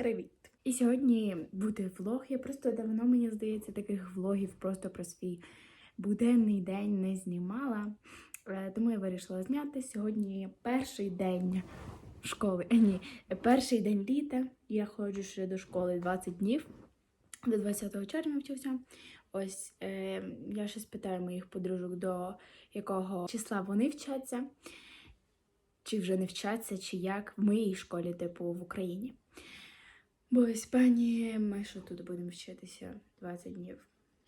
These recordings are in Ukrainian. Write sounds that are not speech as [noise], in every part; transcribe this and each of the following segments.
Привіт! І сьогодні буде влог. Я просто давно, мені здається, таких влогів просто про свій буденний день не знімала. Е, Тому я вирішила зняти. Сьогодні перший день школи. Е, ні, перший день літа. Я ходжу ще до школи 20 днів. До 20 червня вчився. Ось е, я ще спитаю моїх подружок, до якого числа вони вчаться, чи вже не вчаться, чи як в моїй школі, типу, в Україні. Бо в Іспанії ми що тут будемо вчитися 20 днів.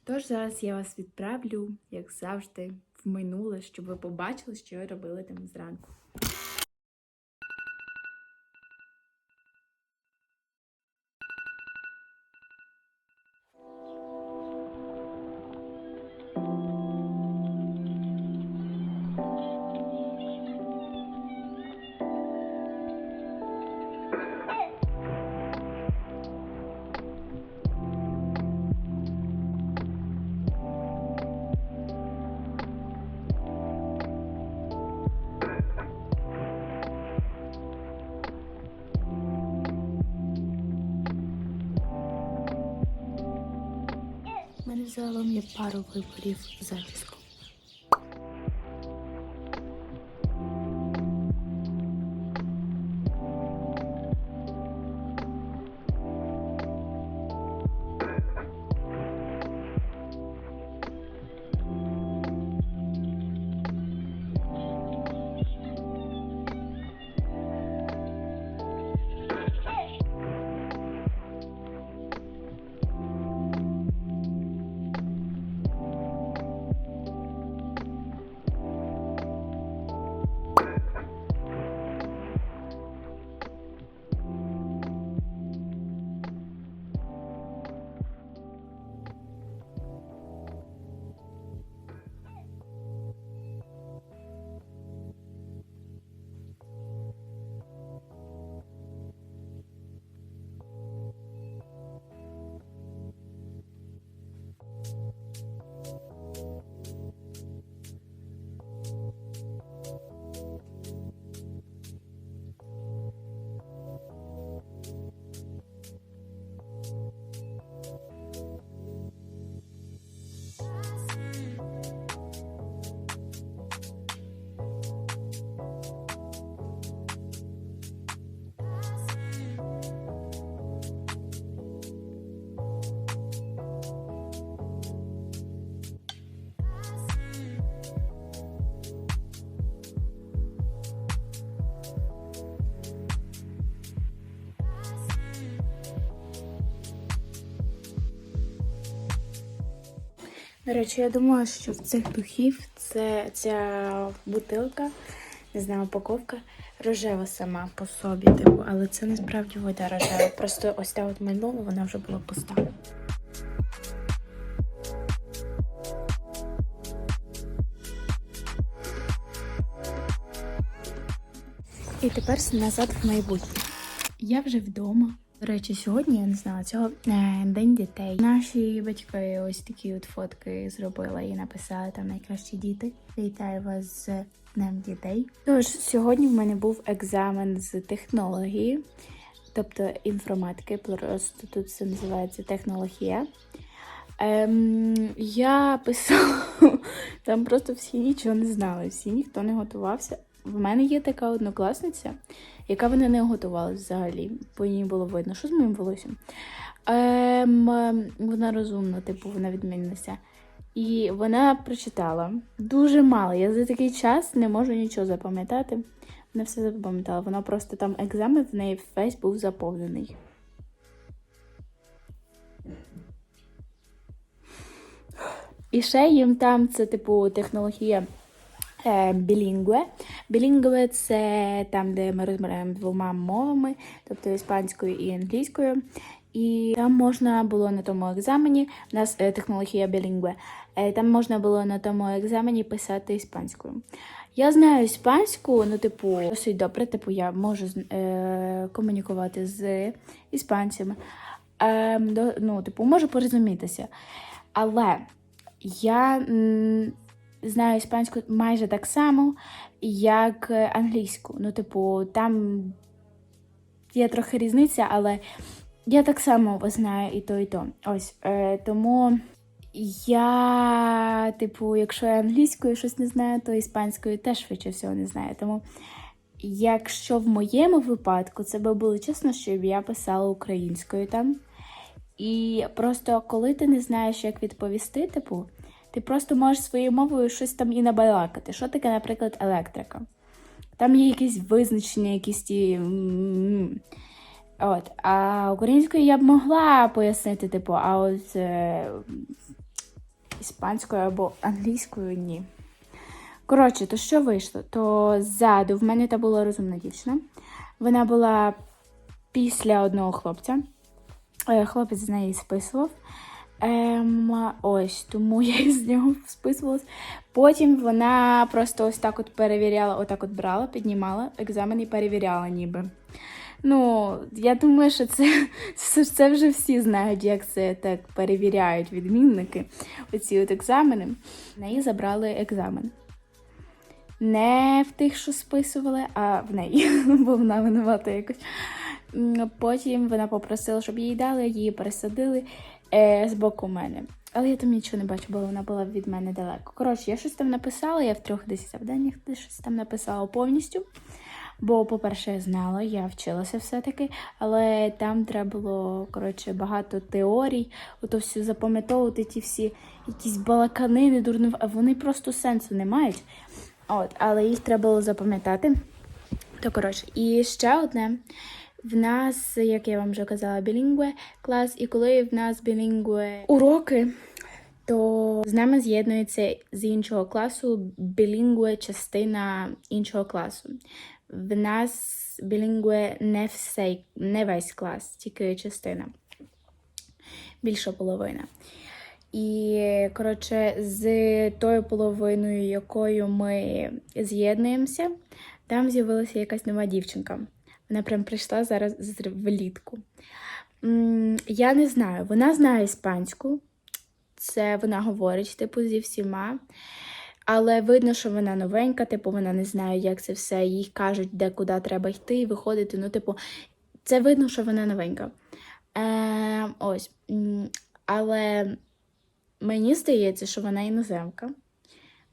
Тож зараз я вас відправлю, як завжди, в минуле, щоб ви побачили, що я робила там зранку. У мені пару виборів зачіску. До речі, я думала, що в цих духів це ця бутилка, не знаю, упаковка рожева сама по собі, типу, але це насправді вода рожева. Просто ось та от минула, вона вже була пуста. І тепер назад в майбутнє. Я вже вдома. До речі, сьогодні я не знала цього е, день дітей. Наші батьки ось такі от фотки зробили і написали там найкращі діти. Вітаю вас з Днем дітей. Тож сьогодні в мене був екзамен з технології, тобто інформатики. Просто тут це називається технологія. Ем, я писала, [laughs] там просто всі нічого не знали, всі ніхто не готувався. В мене є така однокласниця, яка вона не готувалась взагалі, по ній було видно, що з моїм волоссям. Ем, вона розумна, типу, вона відмінилася. І вона прочитала дуже мало. Я за такий час не можу нічого запам'ятати. Вона все запам'ятала. Вона просто там екзамен в неї весь був заповнений. І ще їм там це, типу, технологія білінгве. Білінгве це там, де ми розмовляємо двома мовами, тобто іспанською і англійською. І там можна було на тому екзамені, у нас е, технологія білінгве, е, там можна було на тому екзамені писати іспанською. Я знаю іспанську, ну, типу, досить добре, типу, я можу е, комунікувати з іспанцями. Е, ну, типу, можу порозумітися. Але я знаю іспанську майже так само, як е, англійську. Ну, типу, там є трохи різниця, але я так само знаю і то, і то. Ось е, тому я, типу, якщо я англійською щось не знаю, то іспанською теж швидше всього не знаю. Тому, якщо в моєму випадку це би було чесно, щоб я писала українською там. І просто коли ти не знаєш, як відповісти, типу, ти просто можеш своєю мовою щось там і набалакати. Що таке, наприклад, електрика? Там є якісь визначення, якісь ті. От. А українською я б могла пояснити, типу, а от е, іспанською або англійською ні. Коротше, то що вийшло? То ззаду в мене та була розумна дівчина. Вона була після одного хлопця. Е, Хлопець з неї списував. Ем, ось, тому [laughs] я із нього списувалась. Потім вона просто ось так от перевіряла, отак от брала, піднімала екзамен і перевіряла ніби. Ну, я думаю, що це, [laughs] це, це вже всі знають, як це так перевіряють відмінники. Оці от екзамени. В неї забрали екзамен. Не в тих, що списували, а в неї, [laughs] бо вона винувата якось. Потім вона попросила, щоб їй дали, її пересадили е, з боку мене. Але я там нічого не бачу, бо вона була від мене далеко. Коротше, я щось там написала, я в трьох десь завданнях щось там написала повністю. Бо, по-перше, я знала, я вчилася все-таки, але там треба було коротше, багато теорій, ото все запам'ятовувати ті всі якісь балаканини, дурнив, а вони просто сенсу не мають. От, але їх треба було запам'ятати. То коротше, і ще одне. В нас, як я вам вже казала, білінгве клас, і коли в нас білінгве уроки, то з нами з'єднується з іншого класу білінгве частина іншого класу. В нас білінгве не, все, не весь клас, тільки частина. Більша половина. І, коротше, з тою половиною, якою ми з'єднуємося, там з'явилася якась нова дівчинка. Вона прям прийшла зараз влітку. Я не знаю, вона знає іспанську, це вона говорить, типу, зі всіма. Але видно, що вона новенька, типу, вона не знає, як це все. Їй кажуть, де куди треба йти і виходити. Ну, типу, це видно, що вона новенька. Е, ось. Але мені здається, що вона іноземка.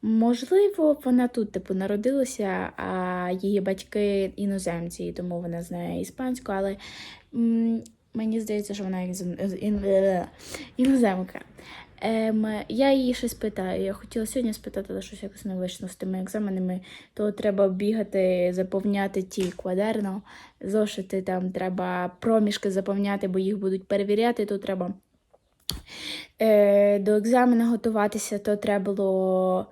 Можливо, вона тут, типу, народилася, а її батьки іноземці, і тому вона знає іспанську, але м, мені здається, що вона інозем- іноземка. Ем, я її щось питаю. Я хотіла сьогодні спитати, але щось якось не вийшло з тими екзаменами. То треба бігати, заповняти ті квадерно, зошити там треба проміжки заповняти, бо їх будуть перевіряти, то треба до екзамену готуватися, то треба було.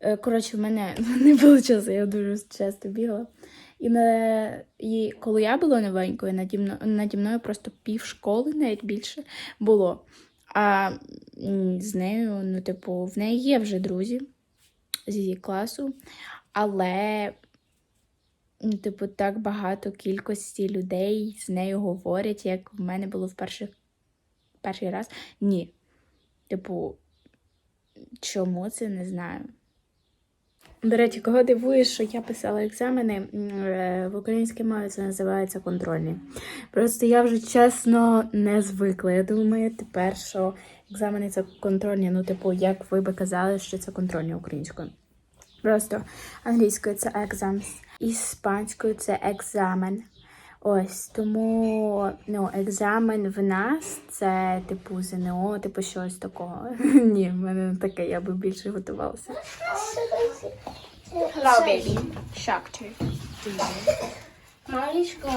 Е, коротше, в мене [laughs] не було часу, я дуже часто бігала. І, на, і коли я була новенькою, наді мною, наді мною просто пів школи, навіть більше було. А з нею, ну, типу, в неї є вже друзі з її класу, але, ну, типу, так багато кількості людей з нею говорять, як в мене було в перших, перший раз. Ні. Типу, чому це не знаю. До речі, кого дивує, що я писала екзамени е, в українській мові це називається контрольні. Просто я вже чесно не звикла. Я думаю, тепер, що екзамени це контрольні. Ну, типу, як ви би казали, що це контрольні українською. Просто англійською це exams, іспанською це екзамен. Ось тому ну, екзамен в нас це типу ЗНО, типу щось такого. [laughs] Ні, в мене не таке, я би більше готувалася. Hello, baby.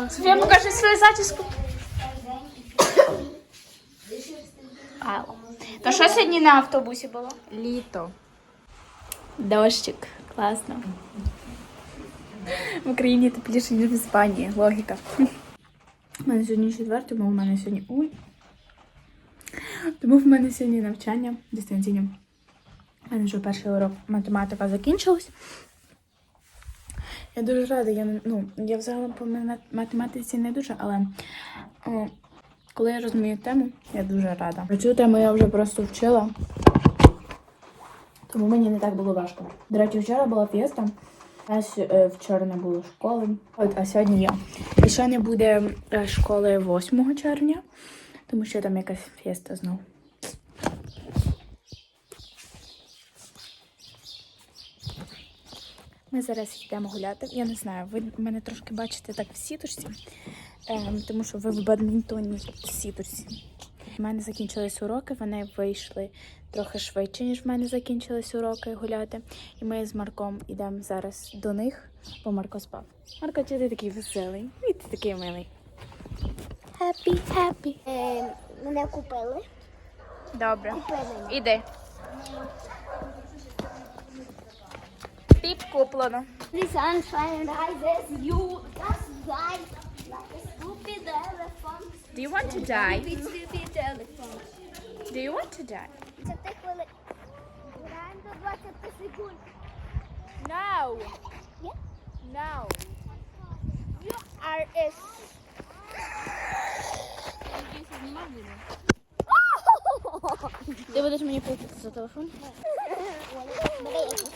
Софія, покажи свою зачіску. То що сьогодні на автобусі було? Літо. Дощик. Класно. В Україні тепліше, ніж в Іспанії. Логіка. У мене сьогодні четвертий, тому в мене сьогодні. Ой. Тому в мене сьогодні навчання дистанційне. У мене вже перший урок математика закінчилась. Я дуже рада, я, ну, я взагалі по математиці не дуже, але о, коли я розумію тему, я дуже рада. Цю тему я вже просто вчила. Тому мені не так було важко. До речі, вчора була фієста. Нас е, вчора не було школи, от, а сьогодні є. І ще не буде е, школи 8 червня, тому що там якась феста знову. Ми зараз йдемо гуляти. Я не знаю, ви мене трошки бачите так в сіточці, ем, тому що ви в бадмінтонній сіточці. У мене закінчились уроки, вони вийшли трохи швидше, ніж в мене закінчились уроки гуляти. І ми з Марком йдемо зараз до них, бо Марко спав. Марко, чи ти такий веселий? І ти такий милий. Happy, happy. Е, мене купили. Добре. Купили. Іди. Піп куплено. Rises, you just die Do you want to die? Stupid, stupid elephant. Do you want to die? 20 хвилин. Граємо до 20 секунд. No. Є? No. You are a... Ти будеш мені платити за телефон? Бери якусь.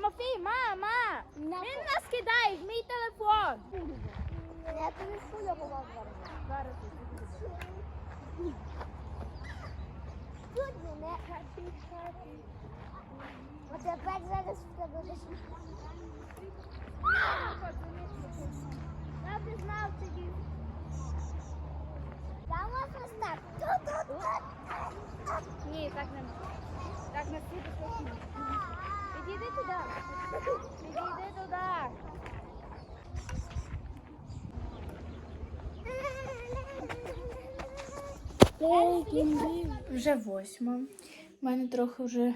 Тимофій, мама! На- Він нас кидає в мій телефон. Я телефон його зараз. Тут мене happy. А тепер зараз в тебе. Я б знав тоді. Я можна знак. Тут-тут-тут. Ні, так не так не слід точно. Підійди туди. Підійди туди. Вже восьма. У мене трохи вже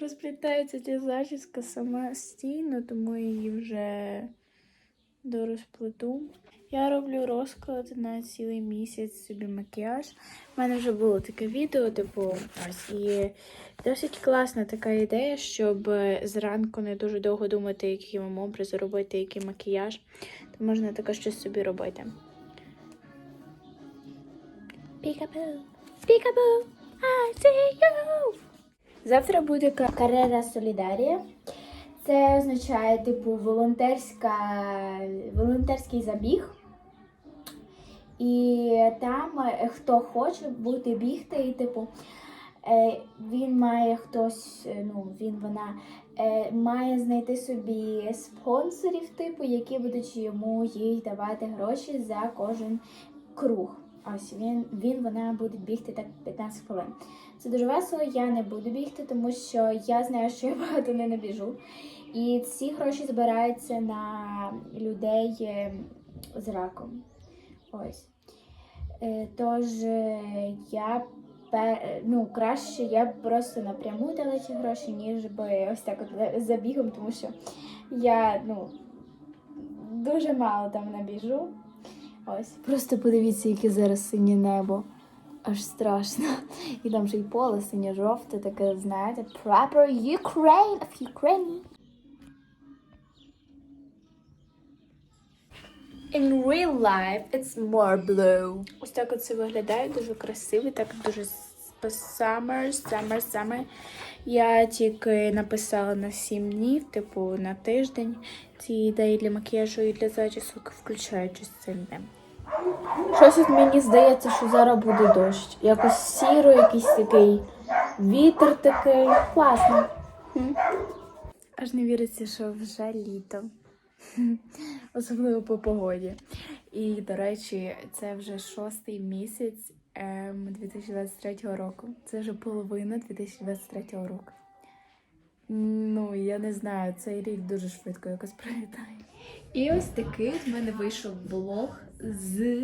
розплітається ця зачіска самостійно, тому я її вже дорозплету. Я роблю розклад на цілий місяць собі макіяж. У мене вже було таке відео, типу, ось і досить класна така ідея, щоб зранку не дуже довго думати, які вам образи робити, який макіяж. То можна таке щось собі робити. Peekaboo, peekaboo, I see you. Завтра буде карера Солідарія. Це означає, типу, волонтерська, волонтерський забіг. І там е, хто хоче бути бігти, і типу, е, він має хтось, е, ну, він вона має знайти собі спонсорів, типу, які будуть йому їй давати гроші за кожен круг. Ось він, він вона буде бігти так 15 хвилин. Це дуже весело. Я не буду бігти, тому що я знаю, що я багато не набіжу. І ці гроші збираються на людей з раком. Ось. Е, Тож е, я ну, краще я просто напряму дала ці гроші, ніж би ось так от за бігом, тому що я ну, дуже мало там набіжу. Ось. Просто подивіться, яке зараз синє небо. Аж страшно. І там ще й поле синє-жовте, таке, знаєте, прапор Ukraine of Ukraine. In real life it's more blue. Ось так от це виглядає, дуже красиво, так дуже summer, summer, summer. Я тільки написала на 7 днів, типу на тиждень. Ці ідеї для макіяжу і для зачісок, включаючи цим днем. Щось от мені здається, що зараз буде дощ. Якось сіро, якийсь такий вітер такий. Класно. Аж не віриться, що вже літо. [laughs] Особливо по погоді. І, до речі, це вже шостий місяць ем, 2023 року. Це вже половина 2023 року. Ну, я не знаю, цей рік дуже швидко якось пролітає. І ось такий в мене вийшов влог з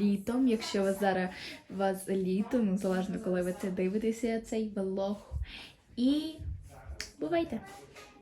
літом. Якщо вас зараз вас літо, ну залежно коли ви це дивитеся, цей влог. І бувайте!